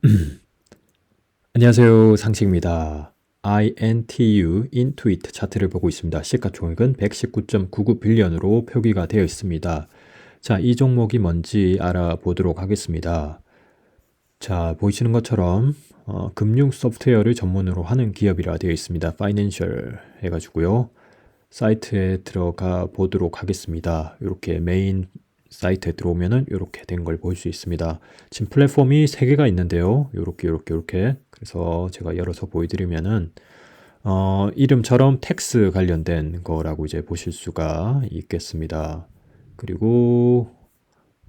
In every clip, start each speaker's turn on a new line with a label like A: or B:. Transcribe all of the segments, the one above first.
A: 안녕하세요. 상식입니다. INTU 인투이트 차트를 보고 있습니다. 시가총액은 119.99빌리언으로 표기가 되어 있습니다. 자, 이 종목이 뭔지 알아보도록 하겠습니다. 자, 보이시는 것처럼 어, 금융 소프트웨어를 전문으로 하는 기업이라 되어 있습니다. 파이낸셜 해가지고요. 사이트에 들어가 보도록 하겠습니다. 이렇게 메인 사이트에 들어오면은 이렇게 된 걸 볼 수 있습니다. 지금 플랫폼이 3개가 있는데요. 이렇게 이렇게 이렇게 그래서 제가 열어서 보여드리면은 어, 이름처럼 텍스 관련된 거라고 이제 보실 수가 있겠습니다. 그리고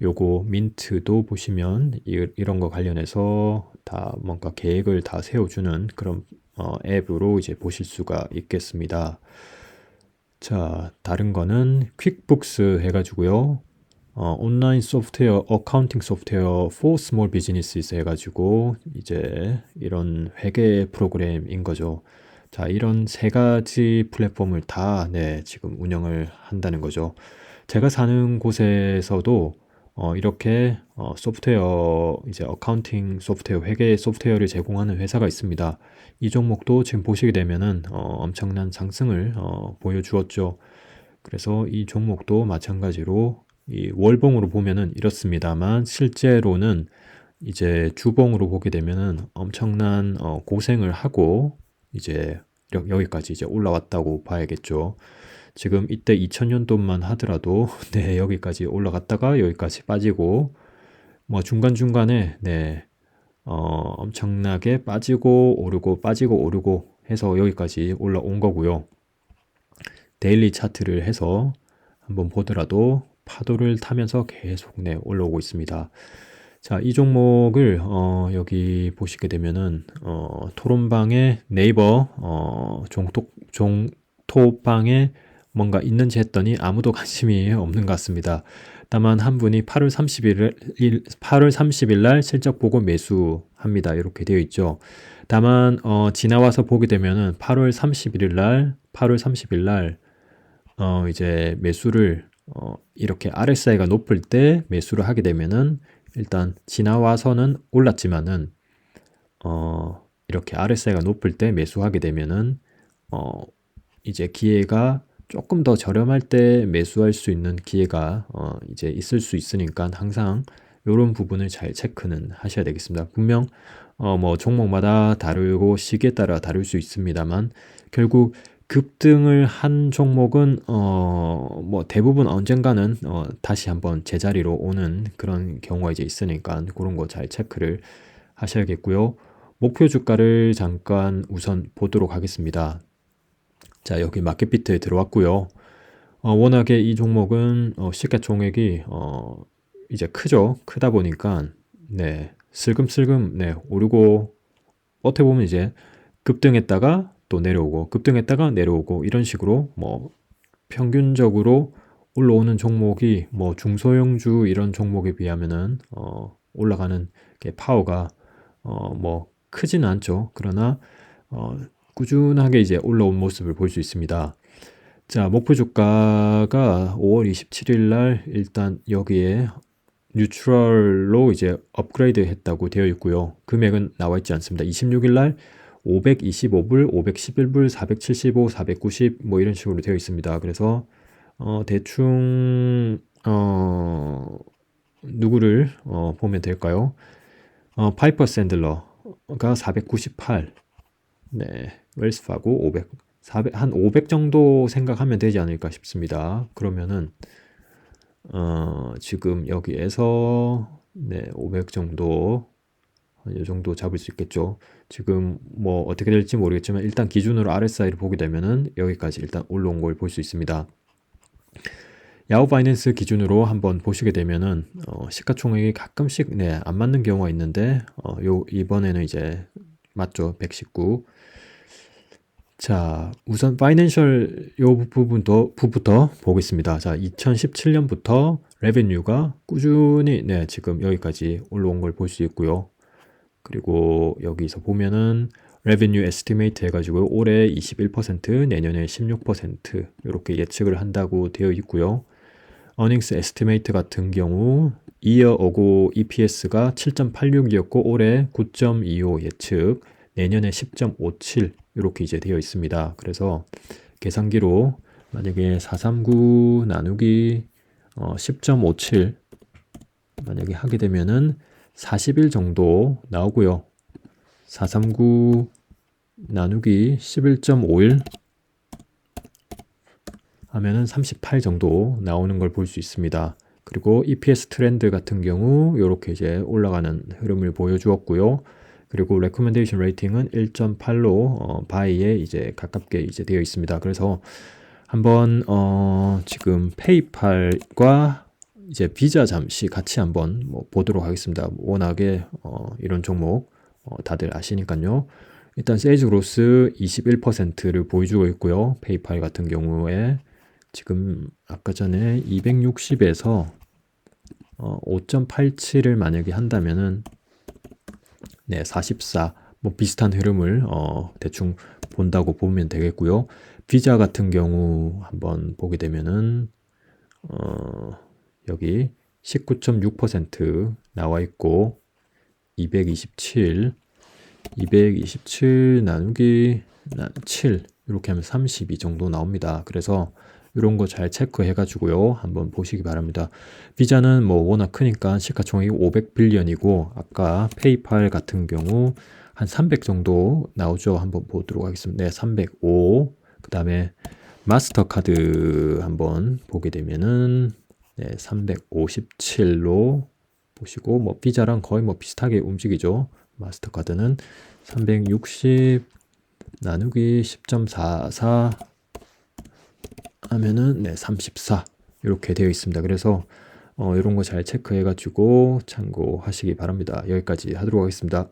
A: 요거 민트도 보시면 이, 이런 거 관련해서 다 뭔가 계획을 다 세워주는 그런 어, 앱으로 이제 보실 수가 있겠습니다. 자, 다른 거는 퀵북스 해가지고요. 어, 온라인 소프트웨어, 어카운팅 소프트웨어 for small businesses 해가지고 이제 이런 회계 프로그램인 거죠. 자, 이런 세 가지 플랫폼을 다, 네, 지금 운영을 한다는 거죠. 제가 사는 곳에서도 어, 이렇게 어, 소프트웨어, 이제 어카운팅 소프트웨어, 회계 소프트웨어를 제공하는 회사가 있습니다. 이 종목도 지금 보시게 되면은 어, 엄청난 상승을 어, 보여주었죠. 그래서 이 종목도 마찬가지로 이 월봉으로 보면은 이렇습니다만 실제로는 이제 주봉으로 보게 되면은 엄청난 어, 고생을 하고 이제 여기까지 이제 올라왔다고 봐야겠죠. 지금 이때 2000년도만 하더라도 네 여기까지 올라갔다가 여기까지 빠지고 뭐 중간 중간에 네 어, 엄청나게 빠지고 오르고 빠지고 오르고 해서 여기까지 올라온 거고요. 데일리 차트를 해서 한번 보더라도 파도를 타면서 계속 네, 올라오고 있습니다. 자, 이 종목을 어, 여기 보시게 되면은 어, 토론방에 네이버 어, 종톡 종토방에 뭔가 있는지 했더니 아무도 관심이 없는 것 같습니다. 다만 한 분이 8월 30일 8월 30일 날 실적 보고 매수합니다. 이렇게 되어 있죠. 다만 어, 지나와서 보게 되면은 8월 31일 날 8월 30일 날 어, 이제 매수를 어, 이렇게 RSI가 높을 때 매수를 하게 되면은 일단 지나와서는 올랐지만은 어, 이렇게 RSI가 높을 때 매수하게 되면은 어, 이제 기회가 조금 더 저렴할 때 매수할 수 있는 기회가 어, 이제 있을 수 있으니까 항상 이런 부분을 잘 체크는 하셔야 되겠습니다. 분명 어, 뭐 종목마다 다르고 시기에 따라 다를 수 있습니다만 결국 급등을 한 종목은 어, 뭐 대부분 언젠가는 어, 다시 한번 제자리로 오는 그런 경우가 이제 있으니까 그런 거 잘 체크를 하셔야겠고요. 목표 주가를 잠깐 우선 보도록 하겠습니다. 자, 여기 마켓비트에 들어왔고요. 어, 워낙에 이 종목은 어, 시가총액이 어, 이제 크죠. 크다 보니까 네, 슬금슬금 네, 오르고 어떻게 보면 이제 급등했다가 또 내려오고 급등했다가 내려오고 이런 식으로 뭐 평균적으로 올라오는 종목이 뭐 중소형주 이런 종목에 비하면은 어 올라가는 게 파워가 어 뭐 크지는 않죠. 그러나 어 꾸준하게 이제 올라온 모습을 볼 수 있습니다. 자, 목표 주가가 5월 27일 날 일단 여기에 뉴트럴로 이제 업그레이드 했다고 되어 있고요. 금액은 나와 있지 않습니다. 26일 날 525불, 511불, 475, 490 뭐 이런 식으로 되어 있습니다. 그래서 어 대충 어 누구를 어 보면 될까요? 어 파이퍼 샌들러가 498. 네. 웰스파고 500. 400, 한 500 정도 생각하면 되지 않을까 싶습니다. 그러면은 어 지금 여기에서 네, 500 정도 이 정도 잡을 수 있겠죠. 지금 뭐 어떻게 될지 모르겠지만 일단 기준으로 RSI를 보게 되면은 여기까지 일단 올라온 걸 볼 수 있습니다. 야후 바이낸스 기준으로 한번 보시게 되면은 어, 시가총액이 가끔씩 네, 안 맞는 경우가 있는데 어, 요 이번에는 이제 맞죠 119. 자 우선 파이낸셜 요 부분도 부부터 보겠습니다. 자 2017년부터 레베뉴가 꾸준히 네 지금 여기까지 올라온 걸 볼 수 있고요. 그리고 여기서 보면은 revenue estimate 해가지고 올해 21% 내년에 16% 이렇게 예측을 한다고 되어 있고요. 어닝스 에스티메이트 같은 경우 이어 오고 EPS가 7.86이었고 올해 9.25 예측, 내년에 10.57 이렇게 이제 되어 있습니다. 그래서 계산기로 만약에 439 나누기 어, 10.57 만약에 하게 되면은 40일 정도 나오고요. 439 나누기 11.51 하면은 38 정도 나오는 걸 볼 수 있습니다. 그리고 EPS 트렌드 같은 경우 이렇게 이제 올라가는 흐름을 보여주었고요. 그리고 레코멘데이션 레이팅은 1.8로 어, 바이에 이제 가깝게 이제 되어 있습니다. 그래서 한번 어, 지금 페이팔과 이제 비자 잠시 같이 한번 뭐 보도록 하겠습니다. 워낙에 어, 이런 종목 어, 다들 아시니까요. 일단 세일즈 그로스 21%를 보여주고 있고요. 페이팔 같은 경우에 지금 아까 전에 260에서 어, 5.87을 만약에 한다면은 네, 44. 뭐 비슷한 흐름을 어, 대충 본다고 보면 되겠고요. 비자 같은 경우 한번 보게 되면은 어, 여기 19.6% 나와 있고 227 227 나누기 7 이렇게 하면 32 정도 나옵니다. 그래서 이런 거 잘 체크해 가지고요. 한번 보시기 바랍니다. 비자는 뭐 워낙 크니까 시가총액이 500빌리언이고 아까 페이팔 같은 경우 한 300 정도 나오죠. 한번 보도록 하겠습니다. 네, 305. 그다음에 마스터카드 한번 보게 되면은 네, 357로 보시고 뭐 비자랑 거의 뭐 비슷하게 움직이죠. 마스터카드는 360 나누기 10.44 하면은 네, 34 이렇게 되어 있습니다. 그래서 어, 이런 거 잘 체크해 가지고 참고하시기 바랍니다. 여기까지 하도록 하겠습니다.